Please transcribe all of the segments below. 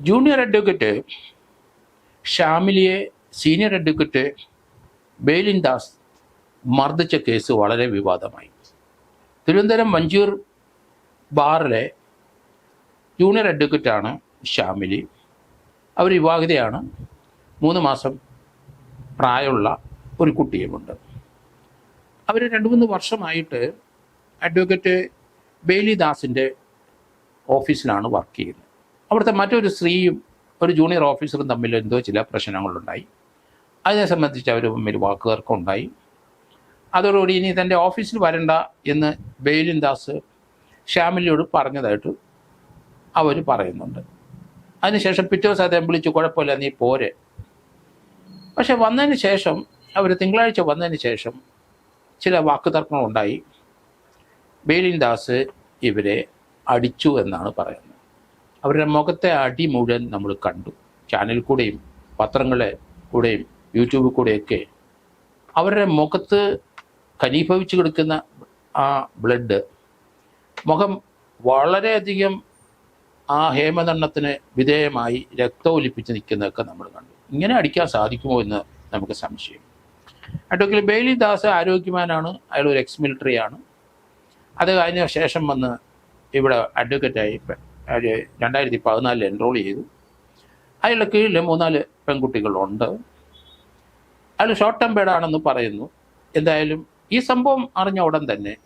Junior advocate ഷാമിലിയെ senior advocate Bailin Das Das മർദ്ദിച്ച case വളരെ വിവാദമായി. തിരുവനന്തപുരം മഞ്ചൂർ ബാറിലെ ജൂനിയർ അഡ്വക്കറ്റാണ് ഷാമിലി. അവർ വിവാഹിതയാണ്. മൂന്ന് മാസം പ്രായമുള്ള ഒരു കുട്ടിയുമുണ്ട് അവർ രണ്ട് മൂന്ന് വർഷമായിട്ട് അഡ്വക്കേറ്റ് ബേലിദാസിന്റെ ദാസിന്റെ ഓഫീസിലാണ് വർക്ക് ചെയ്യുന്നത്. അവിടുത്തെ മറ്റൊരു സ്ത്രീയും ഒരു ജൂനിയർ ഓഫീസറും തമ്മിൽ എന്തോ ചില പ്രശ്നങ്ങളുണ്ടായി. അതിനെ സംബന്ധിച്ച് അവർ തമ്മിൽ വാക്കുകൾക്കുണ്ടായി അതോടുകൂടി ഇനി തന്റെ ഓഫീസിൽ വരണ്ട എന്ന് ബെയിലിൻ ദാസ് ഷാമിലിയോട് പറഞ്ഞതായിട്ട് അവർ പറയുന്നുണ്ട്. അതിനുശേഷം പിറ്റേ ദിവസം അദ്ദേഹം വിളിച്ചു കുഴപ്പമില്ല നീ പോരെ. പക്ഷെ വന്നതിന് ശേഷം അവർ തിങ്കളാഴ്ച വന്നതിന് ശേഷം ചില വാക്കുതർക്കങ്ങളുണ്ടായി. ബെയിലിൻ ദാസ് ഇവരെ അടിച്ചു എന്നാണ് പറയുന്നത്. അവരുടെ മുഖത്തെ അടി മുഴുവൻ നമ്മൾ കണ്ടു. ചാനൽ കൂടെയും പത്രങ്ങളെ കൂടെയും യൂട്യൂബിൽ കൂടെയൊക്കെ അവരുടെ മുഖത്ത് ഖനീഭവിച്ച് കിടക്കുന്ന ആ ബ്ലഡ് മുഖം വളരെയധികം ആ ഹേമദണ്ഡത്തിന് വിധേയമായി രക്തമൊലിപ്പിച്ച് നിൽക്കുന്നതൊക്കെ നമ്മൾ കണ്ടു. ഇങ്ങനെ അടിക്കാൻ സാധിക്കുമോ എന്ന് നമുക്ക് സംശയം. അഡ്വക്കേറ്റ് ബെയിലി ദാസ് ആരോഗ്യവാനാണ്. അയാൾ ഒരു എക്സ് മിലിറ്ററി ആണ്. അത് കഴിഞ്ഞ ശേഷം വന്ന് ഇവിടെ അഡ്വക്കേറ്റായി രണ്ടായിരത്തി പതിനാലിൽ എൻറോൾ ചെയ്തു. അയാളുടെ കീഴിൽ മൂന്നാൽ പെൺകുട്ടികളുണ്ട്. അയാൾ ഷോർട്ട് ടേം ആണെന്ന് പറയുന്നു. എന്തായാലും ഈ സംഭവം അറിഞ്ഞ ഉടൻ തന്നെ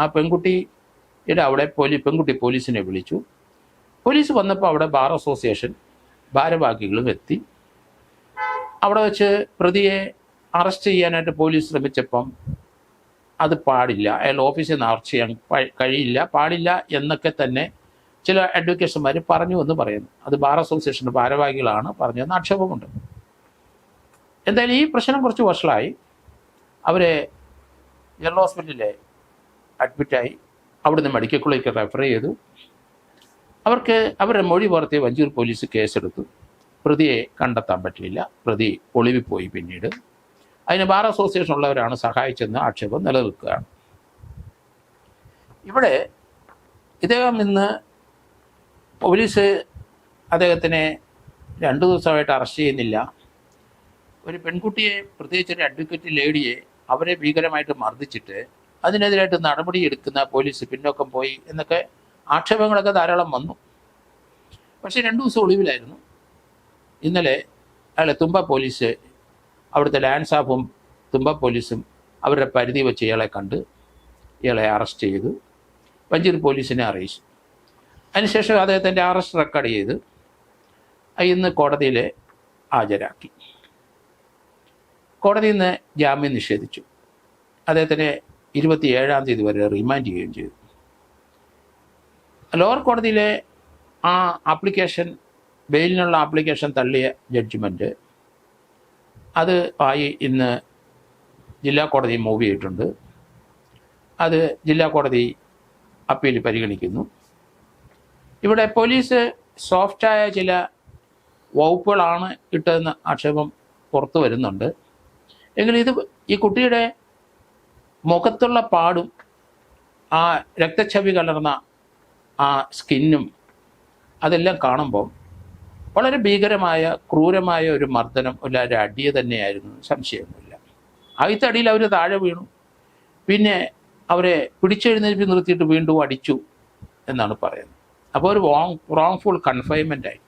ആ പെൺകുട്ടിയുടെ അവിടെ പോലീസ് പെൺകുട്ടി പോലീസിനെ വിളിച്ചു. പോലീസ് വന്നപ്പോൾ അവിടെ ബാർ അസോസിയേഷൻ ഭാരവാഹികളും എത്തി. അവിടെ വെച്ച് പ്രതിയെ അറസ്റ്റ് ചെയ്യാനായിട്ട് പോലീസ് ശ്രമിച്ചപ്പം അത് പാടില്ല. അയാൾ ഓഫീസിൽ നിന്ന് അറസ്റ്റ് ചെയ്യാൻ കഴിയില്ല. പാടില്ല എന്നൊക്കെ തന്നെ ചില അഡ്വക്കേഷന്മാർ പറഞ്ഞു എന്ന് പറയുന്നു. അത് ബാർ അസോസിയേഷന്റെ ഭാരവാഹികളാണ് പറഞ്ഞതെന്ന് ആക്ഷേപമുണ്ട്. എന്തായാലും ഈ പ്രശ്നം കുറച്ച് വർഷമായി അവരെ ജനറൽ ഹോസ്പിറ്റലിലെ അഡ്മിറ്റായി അവിടുന്ന് മെഡിക്കൽ കോളേജിലേക്ക് റെഫർ ചെയ്തു. അവർക്ക് അവരുടെ മൊഴി പുറത്തെ വഞ്ചൂർ പോലീസ് കേസെടുത്തു. പ്രതിയെ കണ്ടെത്താൻ പറ്റിയില്ല. പ്രതി ഒളിവിൽ പോയി പിന്നീട്. അതിന് ബാർ അസോസിയേഷൻ ഉള്ളവരാണ് സഹായിച്ചെന്ന് ആക്ഷേപം നിലനിൽക്കുകയാണ്. ഇവിടെ ഇദ്ദേഹം ഇന്ന് പോലീസ് അദ്ദേഹത്തിനെ രണ്ടു ദിവസമായിട്ട് അറസ്റ്റ് ചെയ്യുന്നില്ല. ഒരു പെൺകുട്ടിയെ പ്രത്യേകിച്ച് ഒരു അഡ്വക്കേറ്റ് ലേഡിയെ അവരെ ഭീകരമായിട്ട് മർദ്ദിച്ചിട്ട് അതിനെതിരായിട്ട് നടപടി എടുക്കുന്ന പോലീസ് പിന്നോക്കം പോയി എന്നൊക്കെ ആക്ഷേപങ്ങളൊക്കെ ധാരാളം വന്നു. പക്ഷേ രണ്ടു ദിവസം ഒളിവിലായിരുന്നു. ഇന്നലെ അയാളെ തുമ്പ പോലീസ് അവിടുത്തെ ലാൻഡ് സ്റ്റാഫും തുമ്പ പോലീസും അവരുടെ പരിധി വെച്ച് ഇയാളെ കണ്ട് ഇയാളെ അറസ്റ്റ് ചെയ്തു. വഞ്ചൂർ പോലീസിനെ അറിയിച്ചു. അതിനുശേഷം അദ്ദേഹത്തിന്റെ അറസ്റ്റ് റെക്കോർഡ് ചെയ്ത് ഇന്ന് കോടതിയിൽ ഹാജരാക്കി. കോടതിയിൽ നിന്ന് ജാമ്യം നിഷേധിച്ചു. അദ്ദേഹത്തിനെ ഇരുപത്തി ഏഴാം തീയതി വരെ റിമാൻഡ് ചെയ്യുകയും ചെയ്തു. ലോവർ കോടതിയിലെ ആ ആപ്ലിക്കേഷൻ ബെയിലിനുള്ള ആപ്ലിക്കേഷൻ തള്ളിയ ജഡ്ജ്മെന്റ് അത് ആയി ഇന്ന് ജില്ലാ കോടതി മൂവ് ചെയ്തിട്ടുണ്ട്. അത് ജില്ലാ കോടതി അപ്പീൽ പരിഗണിക്കുന്നു. ഇവിടെ പോലീസ് സോഫ്റ്റായ ചില വകുപ്പുകളാണ് ഇട്ടതെന്ന് ആക്ഷേപം പുറത്തു വരുന്നുണ്ട്. എങ്കിലും ഇത് ഈ കുട്ടിയുടെ മുഖത്തുള്ള പാടും ആ രക്തച്ഛവി കലർന്ന ആ സ്കിന്നും അതെല്ലാം കാണുമ്പോൾ വളരെ ഭീകരമായ ക്രൂരമായ ഒരു മർദ്ദനം ഒരു അടിയെ തന്നെയായിരുന്നു. സംശയമൊന്നുമില്ല. ആദ്യത്തെ അവർ താഴെ വീണു. പിന്നെ അവരെ പിടിച്ചെഴുന്നേൽപ്പി നിർത്തിയിട്ട് വീണ്ടും അടിച്ചു എന്നാണ് പറയുന്നത്. അപ്പോൾ ഒരു റോങ് റോങ്ഫുൾ കൺഫൈൻമെന്റ് ആയി.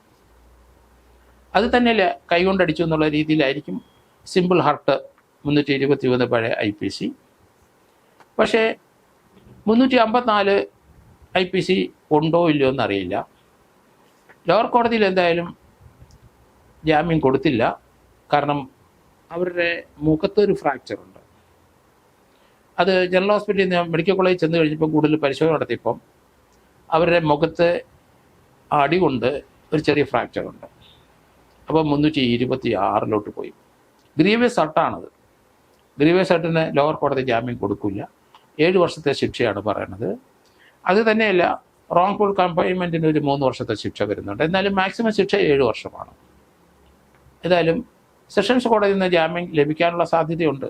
അത് തന്നെയല്ലേ കൈകൊണ്ടടിച്ചു എന്നുള്ള രീതിയിലായിരിക്കും സിമ്പിൾ ഹർട്ട് മുന്നൂറ്റി ഇരുപത്തി മൂന്ന് പഴയ ഐ പി സി പക്ഷേ മുന്നൂറ്റി അമ്പത്തിനാല് ഐ പി സി ഉണ്ടോ ഇല്ലയോ എന്നറിയില്ല. ലോവർ കോടതിയിൽ എന്തായാലും ജാമ്യം കൊടുത്തില്ല. കാരണം അവരുടെ മുഖത്തൊരു ഫ്രാക്ചറുണ്ട് അത് ജനറൽ ഹോസ്പിറ്റലിൽ നിന്ന് മെഡിക്കൽ കോളേജിൽ ചെന്ന് കഴിഞ്ഞപ്പോൾ കൂടുതൽ പരിശോധന നടത്തിയപ്പം അവരുടെ മുഖത്ത് അടി കൊണ്ട് ഒരു ചെറിയ ഫ്രാക്ചർ ഉണ്ട്. അപ്പോൾ മുന്നൂറ്റി ഇരുപത്തി ആറിലോട്ട് പോയി. ഗ്രീവിയസ് അട്ടാണത് ഗ്രീവിയസ് അട്ടിന് ലോവർ കോടതി ജാമ്യം കൊടുക്കില്ല ഏഴ് വർഷത്തെ ശിക്ഷയാണ് പറയണത്. അത് തന്നെയല്ല റോങ് ഫുൾ കൺഫൈൻമെന്റിന് ഒരു മൂന്ന് വർഷത്തെ ശിക്ഷ വരുന്നുണ്ട്. എന്നാലും മാക്സിമം ശിക്ഷ ഏഴ് വർഷമാണ്. ഏതായാലും സെഷൻസ് കോടതിയിൽ നിന്ന് ജാമ്യം ലഭിക്കാനുള്ള സാധ്യതയുണ്ട്.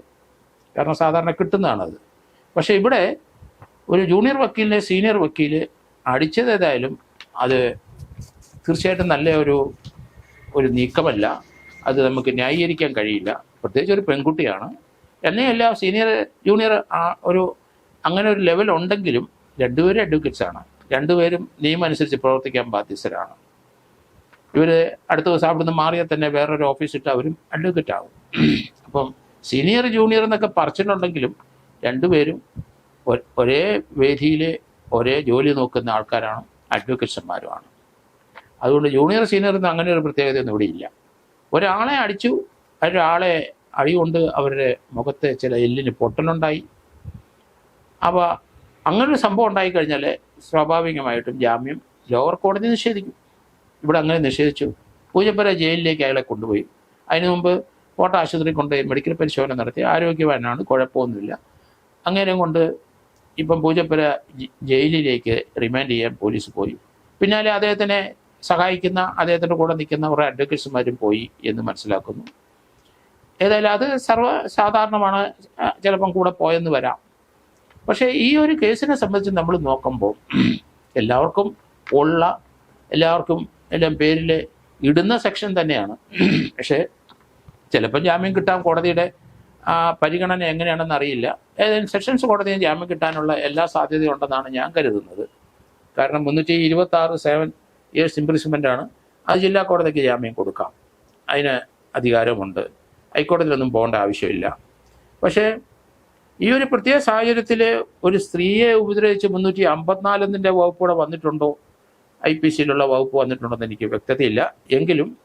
കാരണം സാധാരണ കിട്ടുന്നതാണത്. പക്ഷേ ഇവിടെ ഒരു ജൂനിയർ വക്കീലിനെ സീനിയർ വക്കീൽ അടിച്ചത് ഏതായാലും അത് തീർച്ചയായിട്ടും നല്ല ഒരു ഒരു നീക്കമല്ല. അത് നമുക്ക് ന്യായീകരിക്കാൻ കഴിയില്ല. പ്രത്യേകിച്ച് ഒരു പെൺകുട്ടിയാണ്. എന്നെയല്ല സീനിയർ ജൂനിയർ ഒരു അങ്ങനെ ഒരു ലെവൽ ഉണ്ടെങ്കിലും രണ്ടുപേരും അഡ്വക്കേറ്റ്സ് ആണ്. രണ്ടുപേരും നിയമം അനുസരിച്ച് പ്രവർത്തിക്കാൻ ബാധ്യസ്ഥരാണ്. ഇവർ അടുത്ത ദിവസം അവിടുന്ന് മാറിയാൽ തന്നെ വേറൊരു ഓഫീസ് ഇട്ട് അവരും അഡ്വക്കേറ്റ് ആവും. അപ്പം സീനിയർ ജൂനിയർ എന്നൊക്കെ പറിച്ചിട്ടുണ്ടെങ്കിലും രണ്ടുപേരും ഒരേ വേദിയിൽ ഒരേ ജോലി നോക്കുന്ന ആൾക്കാരാണ് അഡ്വക്കേറ്റ്സന്മാരുമാണ് അതുകൊണ്ട് ജൂനിയർ സീനിയർ എന്ന് അങ്ങനെ ഒരു പ്രത്യേകതയൊന്നും ഇല്ല. ഒരാളെ അടിച്ചു ഒരാളെ അടി കൊണ്ട് അവരുടെ മുഖത്ത് ചില എല്ലിന് പൊട്ടലുണ്ടായി. അവ അങ്ങനൊരു സംഭവം ഉണ്ടായിക്കഴിഞ്ഞാൽ സ്വാഭാവികമായിട്ടും ജാമ്യം ലോവർ കോടതി നിഷേധിക്കും. ഇവിടെ അങ്ങനെ നിഷേധിച്ചു. പൂജപ്പുര ജയിലിലേക്ക് അയാളെ കൊണ്ടുപോയി. അതിനു മുമ്പ് കോട്ട ആശുപത്രി കൊണ്ടുപോയി മെഡിക്കൽ പരിശോധന നടത്തി. ആരോഗ്യവാനാണ് കുഴപ്പമൊന്നുമില്ല. അങ്ങനെ കൊണ്ട് ഇപ്പം പൂജപ്പുര ജയിലിലേക്ക് റിമാൻഡ് ചെയ്യാൻ പോലീസ് പോയി. പിന്നാലെ അദ്ദേഹത്തിനെ സഹായിക്കുന്ന അദ്ദേഹത്തിന്റെ കൂടെ നിൽക്കുന്ന കുറേ അഡ്വക്കേറ്റ്സുമാരും പോയി എന്ന് മനസ്സിലാക്കുന്നു. ഏതായാലും അത് സർവസാധാരണമാണ്. ചിലപ്പം കൂടെ പോയെന്ന് വരാം. പക്ഷേ ഈ ഒരു കേസിനെ സംബന്ധിച്ച് നമ്മൾ നോക്കുമ്പോൾ എല്ലാവർക്കും ഉള്ള എല്ലാവർക്കും എല്ലാം പേരിൽ ഇടുന്ന സെക്ഷൻ തന്നെയാണ്. പക്ഷേ ചിലപ്പോൾ ജാമ്യം കിട്ടാം കോടതിയുടെ പരിഗണന എങ്ങനെയാണെന്ന് അറിയില്ല. ഏതായാലും സെഷൻസ് കോടതിയിൽ ജാമ്യം കിട്ടാനുള്ള എല്ലാ സാധ്യതയും ഉണ്ടെന്നാണ് ഞാൻ കരുതുന്നത്. കാരണം മുന്നൂറ്റി ഇരുപത്തി ആറ് സെവൻ ഇയേഴ്സ് ഇംപ്രിസ്മെന്റ് ആണ്. അത് ജില്ലാ കോടതിക്ക് ജാമ്യം കൊടുക്കാം. അതിന് അധികാരമുണ്ട്. ഹൈക്കോടതിയിലൊന്നും പോകേണ്ട ആവശ്യമില്ല. പക്ഷേ ഈ ഒരു പ്രത്യേക സാഹചര്യത്തിൽ ഒരു സ്ത്രീയെ ഉപദ്രവിച്ച് മുന്നൂറ്റി അമ്പത്തിനാലിന്റെ വകുപ്പ് കൂടെ വന്നിട്ടുണ്ടോ? ഐ പി സിയിലുള്ള വകുപ്പ് വന്നിട്ടുണ്ടോ എന്ന് എനിക്ക് വ്യക്തതയില്ല. എങ്കിലും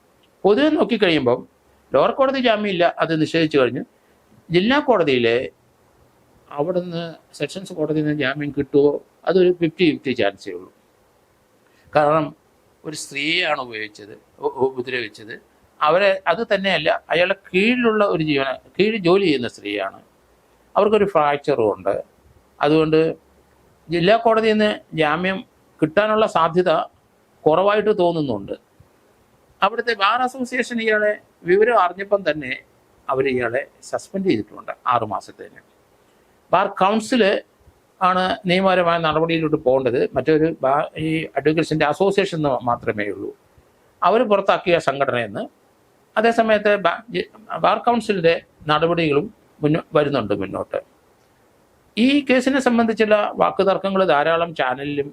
പൊതുവെ നോക്കിക്കഴിയുമ്പം ലോവർ കോടതി ജാമ്യമില്ല. അത് നിഷേധിച്ചു കഴിഞ്ഞു ജില്ലാ കോടതിയിലെ അവിടുന്ന് സെഷൻസ് കോടതിയിൽ നിന്ന് ജാമ്യം കിട്ടുമോ അതൊരു ഫിഫ്റ്റി ഫിഫ്റ്റി ചാൻസേ ഉള്ളൂ. കാരണം ഒരു സ്ത്രീയാണ് ഉപയോഗിച്ചത് ഉപദ്രവിച്ചത്. അവരെ അത് തന്നെയല്ല അയാളെ കീഴിലുള്ള ഒരു ജീവന കീഴിൽ ജോലി ചെയ്യുന്ന സ്ത്രീയാണ്. അവർക്കൊരു ഫ്രാക്ചറും ഉണ്ട്. അതുകൊണ്ട് ജില്ലാ കോടതിയിൽ നിന്ന് ജാമ്യം കിട്ടാനുള്ള സാധ്യത കുറവായിട്ട് തോന്നുന്നുണ്ട്. അവിടുത്തെ ബാർ അസോസിയേഷൻ ഇയാളെ വിവരം അറിഞ്ഞപ്പം തന്നെ അവർ ഇയാളെ സസ്പെൻഡ് ചെയ്തിട്ടുണ്ട് ആറു മാസത്തേന്. ബാർ കൗൺസിൽ ആണ് നിയമപരമായ നടപടിയിലോട്ട് പോകേണ്ടത്. മറ്റൊരു ഈ അഡ്വക്കേറ്റ്സിന്റെ അസോസിയേഷൻ മാത്രമേ ഉള്ളൂ. അവർ പുറത്താക്കിയ സംഘടനയെന്ന്. അതേസമയത്ത് ബാർ കൗൺസിലിന്റെ നടപടികളും മുന്നോ വരുന്നുണ്ട് മുന്നോട്ട്. ഈ കേസിനെ സംബന്ധിച്ചുള്ള വാക്കുതർക്കങ്ങൾ ധാരാളം ചാനലിലും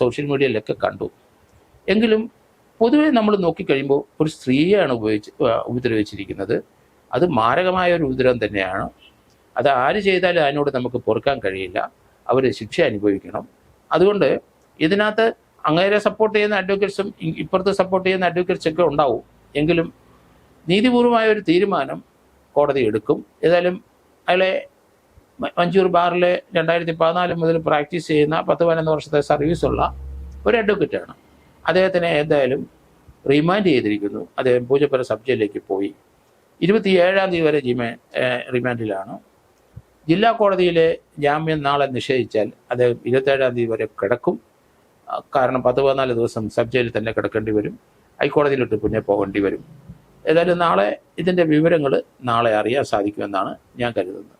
സോഷ്യൽ മീഡിയയിലൊക്കെ കണ്ടു. എങ്കിലും പൊതുവെ നമ്മൾ നോക്കിക്കഴിയുമ്പോൾ ഒരു സ്ത്രീയാണ് ഉപയോഗിച്ച് ഉപദ്രവിച്ചിരിക്കുന്നത്. അത് മാരകമായ ഒരു ഉദരം തന്നെയാണ്. അത് ആര് ചെയ്താലും അതിനോട് നമുക്ക് പൊറുക്കാൻ കഴിയില്ല. അവർ ശിക്ഷ അനുഭവിക്കണം. അതുകൊണ്ട് ഇതിനകത്ത് അങ്ങേരെ സപ്പോർട്ട് ചെയ്യുന്ന അഡ്വക്കേറ്റ്സും ഇപ്പുറത്ത് സപ്പോർട്ട് ചെയ്യുന്ന അഡ്വക്കേറ്റ്സ് ഒക്കെ ഉണ്ടാവും. എങ്കിലും നീതിപൂർവമായ ഒരു തീരുമാനം കോടതി എടുക്കും. ഏതായാലും അയാളെ മഞ്ചൂർ ബാറിലെ രണ്ടായിരത്തി പതിനാല് മുതൽ പ്രാക്ടീസ് ചെയ്യുന്ന പത്ത് പതിനൊന്ന് വർഷത്തെ സർവീസുള്ള ഒരു അഡ്വക്കേറ്റാണ് അദ്ദേഹത്തിനെ എന്തായാലും റിമാൻഡ് ചെയ്തിരിക്കുന്നു. അദ്ദേഹം പൂജപ്പുര സബ് ജയിലിലേക്ക് പോയി. ഇരുപത്തിയേഴാം തീയതി വരെ ജിമ റിമാൻഡിലാണ്. ജില്ലാ കോടതിയിലെ ജാമ്യം നാളെ നിഷേധിച്ചാൽ അദ്ദേഹം ഇരുപത്തേഴാം തീയതി വരെ കിടക്കും. കാരണം പത്ത് പതിനാല് ദിവസം സബ് ജയിലിൽ തന്നെ കിടക്കേണ്ടി വരും. ഹൈക്കോടതിയിലോട്ട് പിന്നെ പോകേണ്ടി വരും. ഏതായാലും നാളെ ഇതിന്റെ വിവരങ്ങൾ നാളെ അറിയാൻ സാധിക്കുമെന്നാണ് ഞാൻ കരുതുന്നത്.